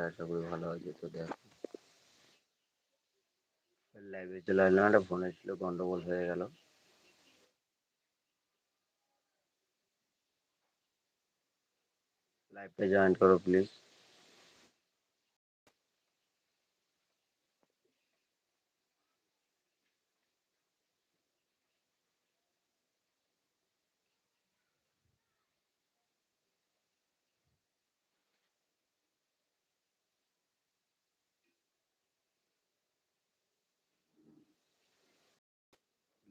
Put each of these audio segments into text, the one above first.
সবাই আশা করি ভালো হয় তো দেখো। লাইভে চলে আসলাম একটা ফোন এসেছিল গন্ডগোল হয়ে গেল। লাইভটা জয়েন করো প্লিজ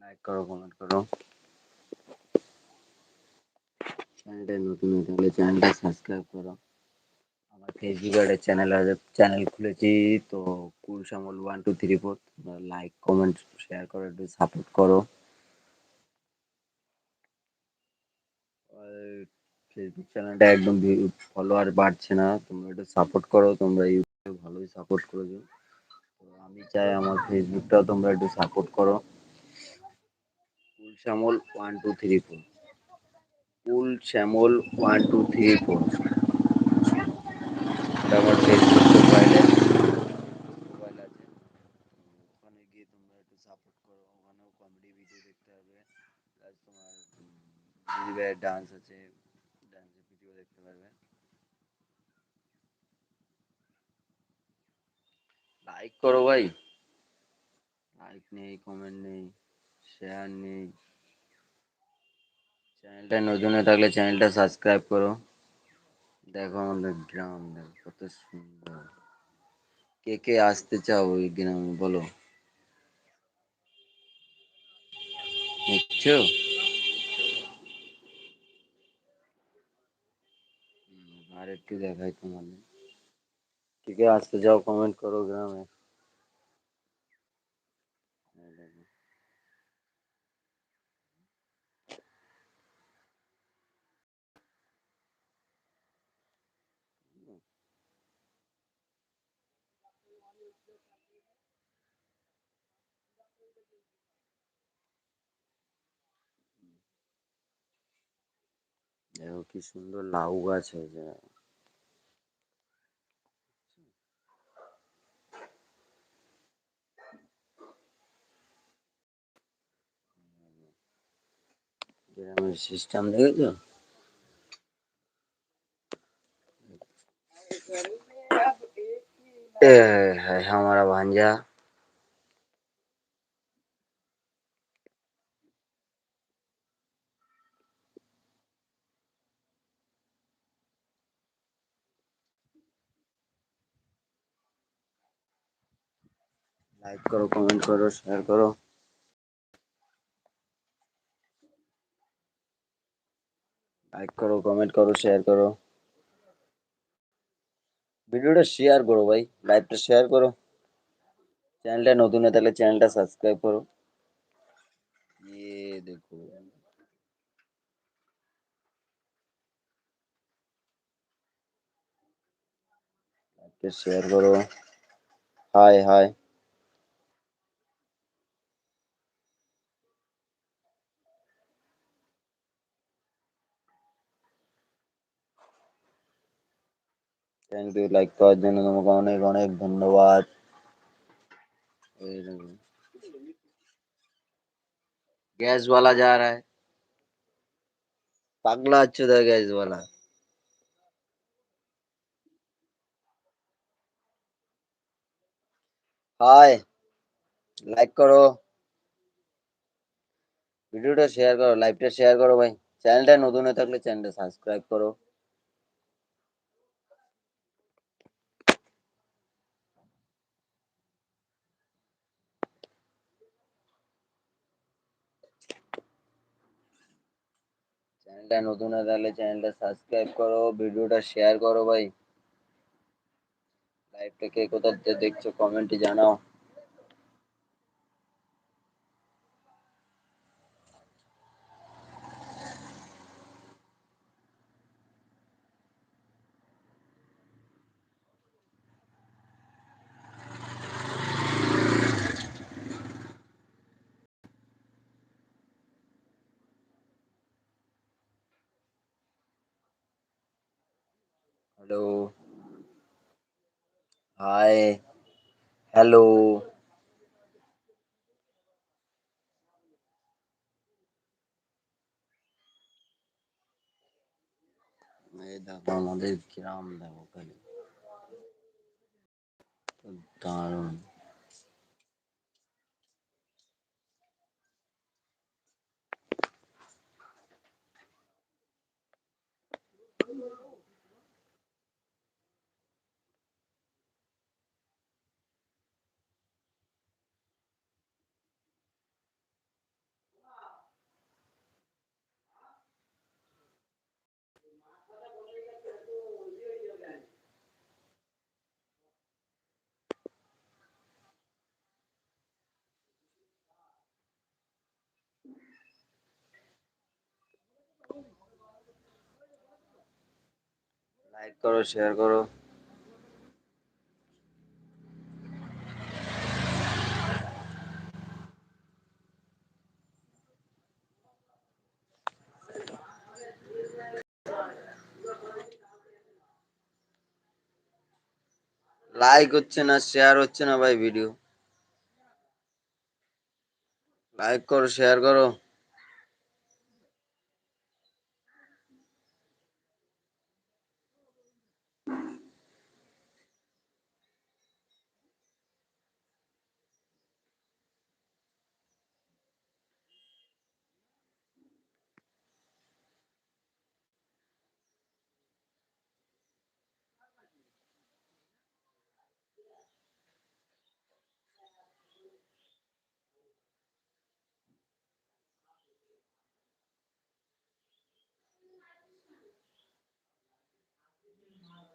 লাইক করো কমেন্ট করো। চ্যানেলটা নতুন হয়ে থাকলে চ্যানেলটা সাবস্ক্রাইব করো। আমার ফেসবুকে একটা চ্যানেল আছে চ্যানেল খুলেছি তো cool Shyamal one two three four like comment share করো, একটু সাপোর্ট করো। ফেসবুক চ্যানেলটা একদম ফলোয়ার বাড়ছে না, তোমরা একটু সাপোর্ট করো, তোমরা ইউটিউবে ভালোই সাপোর্ট করেছ। তো আমি চাই আমার ফেসবুকটাও তোমরা একটু সাপোর্ট করো। Shyamal one two three four cool Shyamal one two three four আমার আছে। ওখানে গিয়ে তোমরা একটু সাপোর্ট করো। ওখানেও কমেডি ভিডিও দেখতে হবে। তোমার ডান্স আছে। ডান্সের ভিডিও দেখতে পারবে। লাইক করো ভাই। লাইক নেই কমেন্ট নেই শেয়ার নেই। চ্যানেলটা নতুন হয়ে থাকলে চ্যানেলটা সাবস্ক্রাইব করো। দেখো আমাদের গ্রাম, দেখো কত সুন্দর। কে কে আসতে চাও ওই গ্রামে বলো। দেখছ? আর একটু দেখাই তোমাদের। কে কে আসতে চাও কমেন্ট করো গ্রামে। দেখো কি সুন্দর লাউ গাছ হয়েছে গ্রামের সিস্টেম দেখেছো ए है हमारा भांजा लाइक करो कमेंट करो शेयर करो লাইক করো কমেন্ট করো শেয়ার করো ভিডিওটা শেয়ার করো ভাই লাইভটা শেয়ার করো চ্যানেলটা নতুন হয়ে থাকলে চ্যানেলটা সাবস্ক্রাইব করো ये देखो লাইভটা শেয়ার করো high hi thank you like করার জন্য তোমাকে অনেক অনেক ধন্যবাদ এই দেখো गैस वाला जा रहा है पागला अच्छुदा गैस वाला হাই লাইক করো ভিডিওটা শেয়ার করো লাইভটা শেয়ার করো ভাই চ্যানেলটা নতুন হয়ে থাকলে চ্যানেলটা সাবস্ক্রাইব করো চ্যানেলটা নতুন হয়, তাহলে চ্যানেলটা সাবস্ক্রাইব করো, ভিডিওটা শেয়ার করো ভাই। লাইভটা কে কোথা থেকে দেখছ কমেন্টে জানাও। হ্যালো হাই হ্যালো এই দেখো আমাদের গ্রাম দেখো খালি দারুণ লাইক করো শেয়ার করো লাইক হচ্ছে না শেয়ার হচ্ছে না ভাই ভিডিও লাইক করো শেয়ার করো।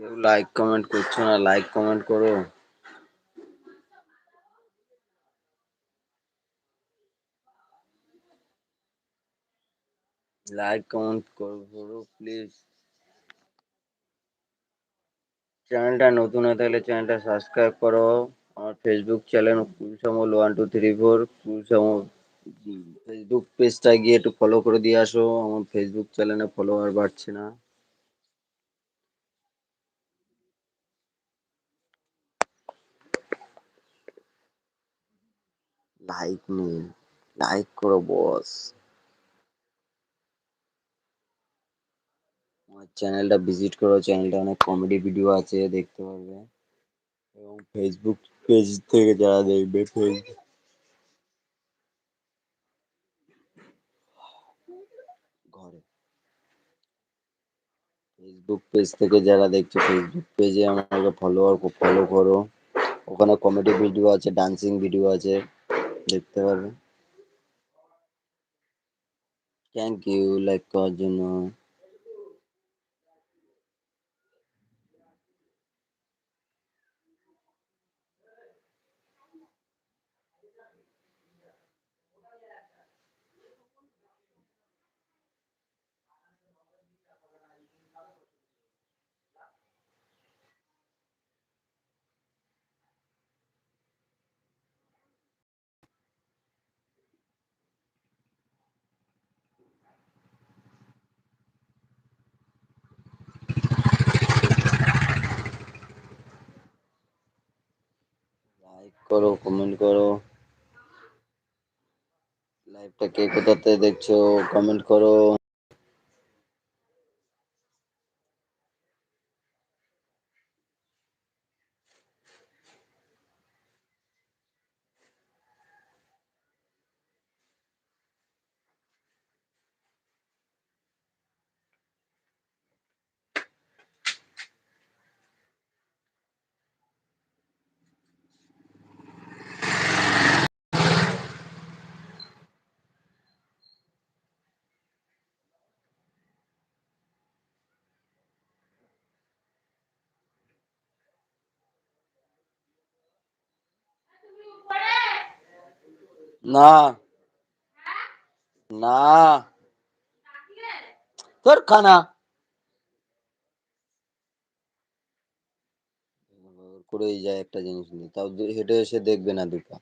কেউ লাইক কমেন্ট করছ না লাইক কমেন্ট করো। লাইক কমেন্ট করো প্লিজ চ্যানেলটা নতুন হয়ে থাকলে চ্যানেলটা সাবস্ক্রাইব করো। আমার ফেসবুক চ্যানেল কুলসামল ওয়ান টু থ্রি ফোর কুলসামল ফেসবুক পেজটা গিয়ে একটু ফলো করে দিয়ে আসো। আমার ফেসবুক চ্যানেলে ফলোয়ার বাড়ছে না। লাইক নেই লাইক করো বস আমার চ্যানেলটা ভিজিট করো চ্যানেলটা অনেক কমেডি ভিডিও আছে, দেখতে পারবে। এবং ফেসবুক পেজ থেকে যারা দেখবে ফেসবুক ঘরে। ফেসবুক পেজ থেকে যারা দেখছ ফেসবুক পেজে আমাকে ফলোয়ার ফলো করো। ওখানে কমেডি ভিডিও আছে ডান্সিং ভিডিও আছে। দেখতে পারবে থ্যাংক ইউ লাইক করার জন্য করো কমেন্ট করো। লাইভটা কে কোথাতে দেখছ কমেন্ট করো। না। না। তোর খানা। করেই যায় একটা জিনিস নিয়ে। তাও হেঁটে এসে দেখবে না দুপা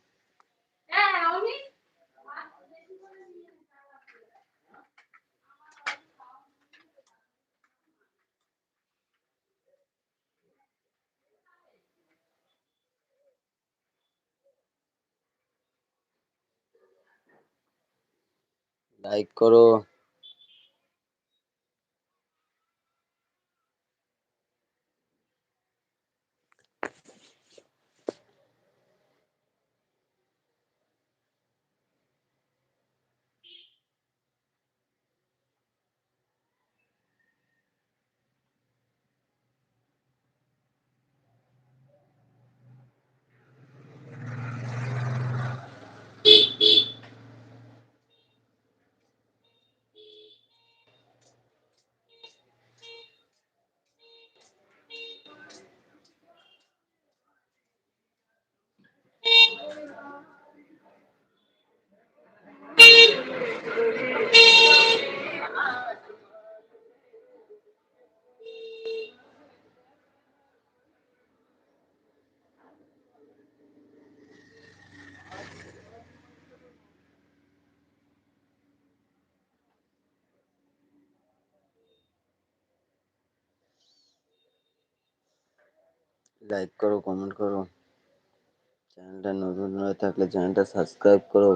লাইক করো। লাইক করো কমেন্ট করো। চ্যানেলটা নতুন হয়ে থাকলে চ্যানেলটা সাবস্ক্রাইব করো।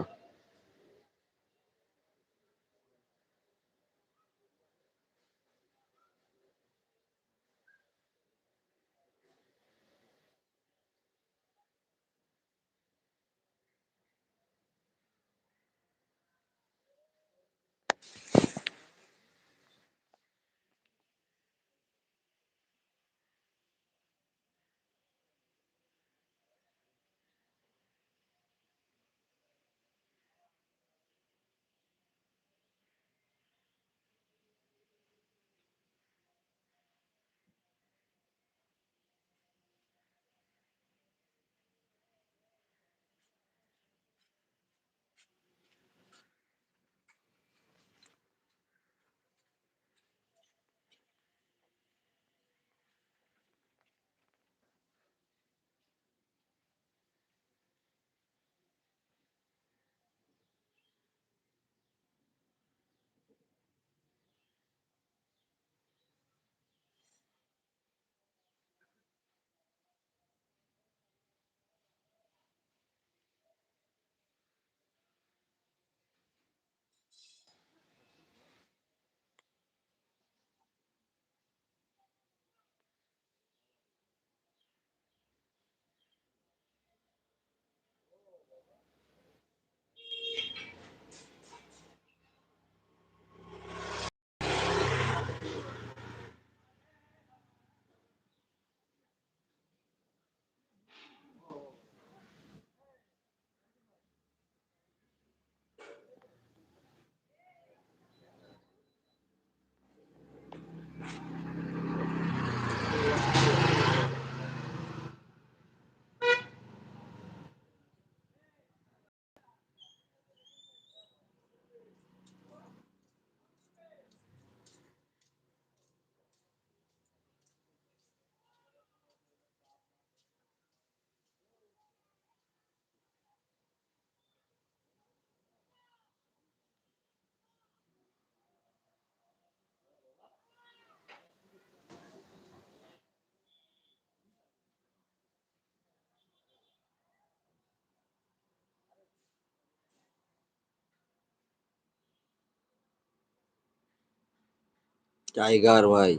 টাইগার ভাই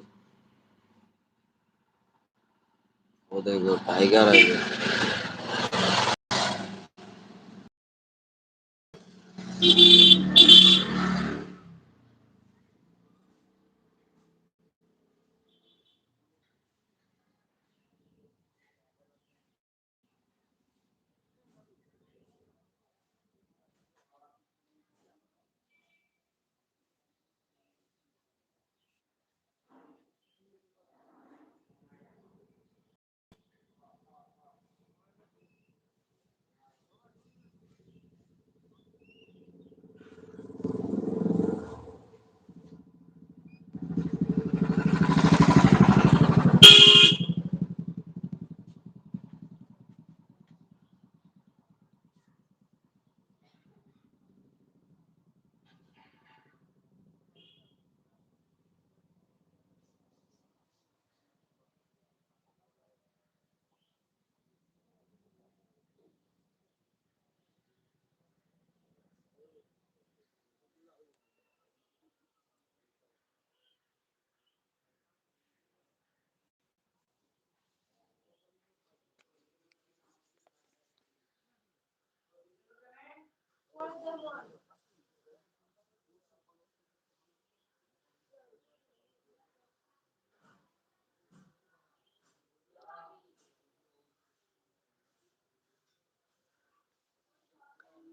ও দেখো টাইগার আছে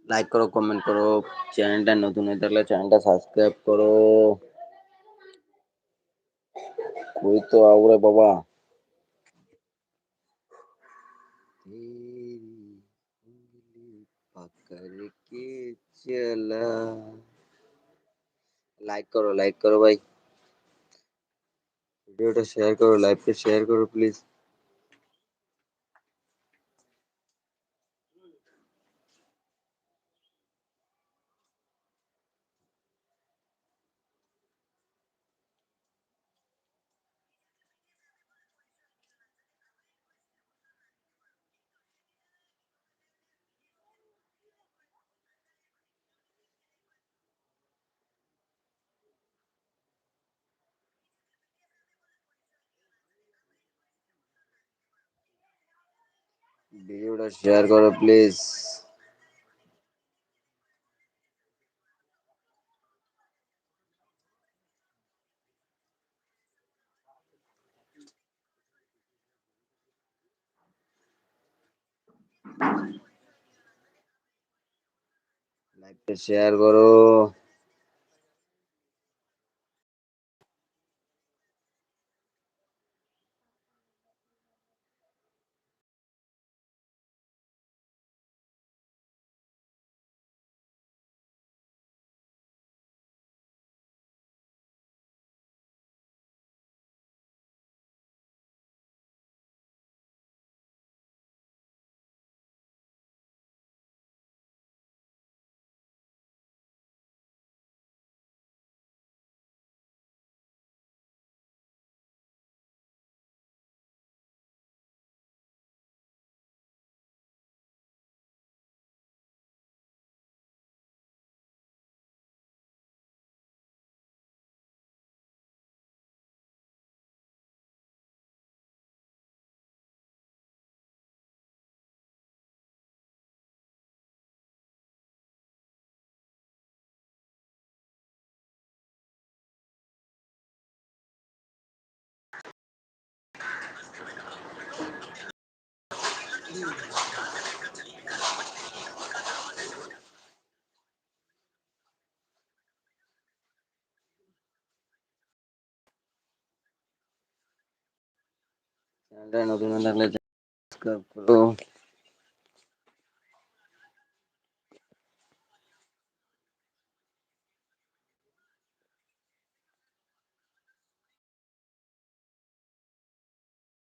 লাইক করো কমেন্ট করো চ্যানেলটা নতুন হয়ে থাকলে চ্যানেলটা সাবস্ক্রাইব করো। কই তো আউরে বাবা? লাইক করো লাইক করো ভাই। ভিডিওটা শেয়ার করো লাইভটা শেয়ার করো প্লিজ ভিডিওটা শেয়ার করো প্লিজ। লাইভটা শেয়ার করো। চ্যানেলটা নতুন হয়ে থাকলে সাবস্ক্রাইব করো